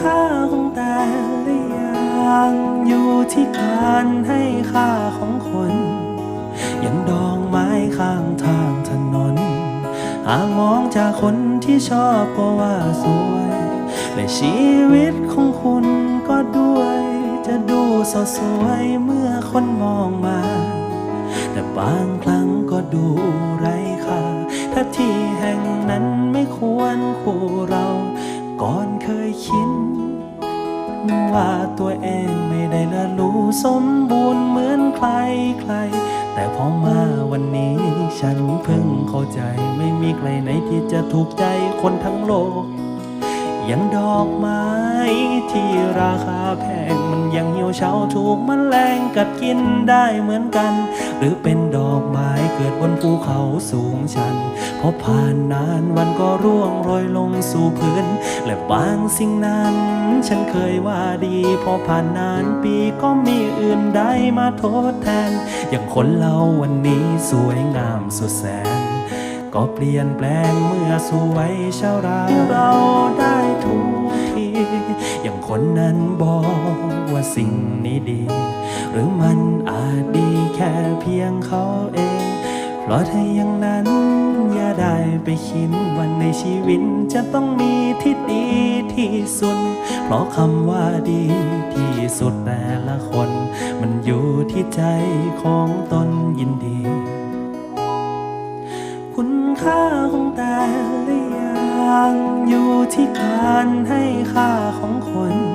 ค่าของแต่ละอย่างอยู่ที่การให้ค่าของคน อย่างดอกไม้ข้างทางถนน หากมองจากคนที่ชอบก็ว่าสวย และชีวิตของคุณก็ด้วย จะดูสดสวยเมื่อคนมองมา แต่บางครั้งก็ดูไร้ค่า ถ้าที่แห่งนั้นไม่ควรคู่ ว่าตัวเองไม่ได้ละรู้สมบูรณ์เหมือนใครใคร แต่พอมาวันนี้ฉันเพิ่งเข้าใจไม่มีใครไหนที่จะถูกใจคนทั้งโลก อย่างดอกไม้ที่ราคาแพงมันยังเหี่ยวเฉาถูกมแมลงกัดกินได้เหมือนกัน หรือเป็นดอกไม้ เกิดบนภูเขาสูงชัน พอผ่านนานวันก็ร่วงโรยลงสู่พื้น และบางสิ่งนั้น ฉันเคยว่าดี พอผ่านนานปีก็มีอื่นใดมาทดแทน อย่างคนเราวันนี้สวยงามสุดแสน ก็เปลี่ยนแปลงเมื่อสู่วัยชาราเราได้ทุกทีอย่างคนนั้นบอกว่าสิ่งนี้ดี หรือมันอาจดีแค่เพียงเขาเอง ราะถ้าอย่างนั้น อย่าได้ไปคิดว่าในชีวิตจะต้องมีที่ดีที่สุด เพราะคำว่าดีที่สุดแต่ละคน มันอยู่ที่ใจของตนยินดี คุณค่าของแต่ละอย่างอยู่ที่การให้ค่าของคน